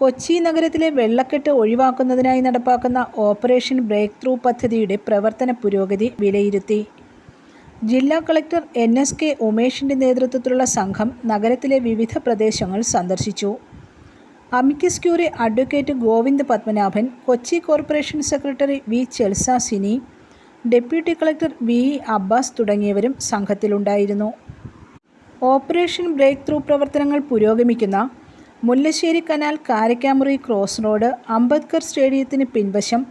കൊച്ചി നഗരത്തിലെ വെള്ളക്കെട്ട് ഒഴിവാക്കുന്നതിനായി നടപ്പാക്കുന്ന ഓപ്പറേഷൻ ബ്രേക്ക് ത്രൂ പദ്ധതിയുടെ പ്രവർത്തന പുരോഗതി വിലയിരുത്തി. ജില്ലാ കളക്ടർ എൻ എസ് കെ ഉമേഷിന്റെ നേതൃത്വത്തിലുള്ള സംഘം നഗരത്തിലെ വിവിധ പ്രദേശങ്ങൾ സന്ദർശിച്ചു. Amicus curiae advocate Govind Padmanabhan Kochi corporation secretary V Chelsa Sini deputy collector V E Abbas തുടങ്ങിയവരും സംഘത്തിലുണ്ടായിരുന്നു. ഓപ്പറേഷൻ ബ്രേക്ക് ത്രൂ പ്രവർത്തനങ്ങൾ പുരോഗമിക്കുന്ന Mullassery canal Karakkamuri cross road Ambedkar സ്റ്റേഡിയത്തിന് പിൻവശം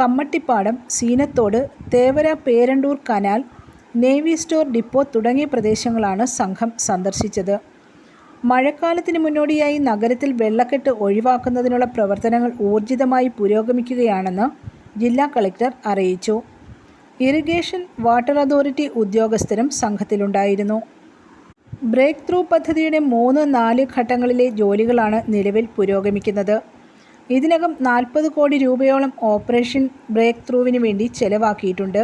Kammattipadam Seenathodu Thevara Perandoor canal navy store depot തുടങ്ങിയ പ്രദേശങ്ങളാണ് സംഘം സന്ദർശിച്ചത്. മഴക്കാലത്തിന് മുന്നോടിയായി നഗരത്തിൽ വെള്ളക്കെട്ട് ഒഴിവാക്കുന്നതിനുള്ള പ്രവർത്തനങ്ങൾ ഊർജിതമായി പുരോഗമിക്കുകയാണെന്ന് ജില്ലാ കളക്ടർ അറിയിച്ചു. ഇറിഗേഷൻ വാട്ടർ അതോറിറ്റി ഉദ്യോഗസ്ഥരും സംഘത്തിലുണ്ടായിരുന്നു. ബ്രേക്ക് ത്രൂ പദ്ധതിയുടെ മൂന്ന് നാല് ഘട്ടങ്ങളിലെ ജോലികളാണ് നിലവിൽ പുരോഗമിക്കുന്നത്. ഇതിനകം നാൽപ്പത് കോടി രൂപയോളം ഓപ്പറേഷൻ ബ്രേക്ക് ത്രൂവിന് വേണ്ടി ചെലവാക്കിയിട്ടുണ്ട്.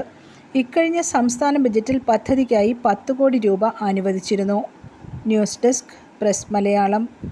ഇക്കഴിഞ്ഞ സംസ്ഥാന ബജറ്റിൽ പദ്ധതിക്കായി പത്ത് കോടി രൂപ അനുവദിച്ചിരുന്നു. News desk press Malayalam.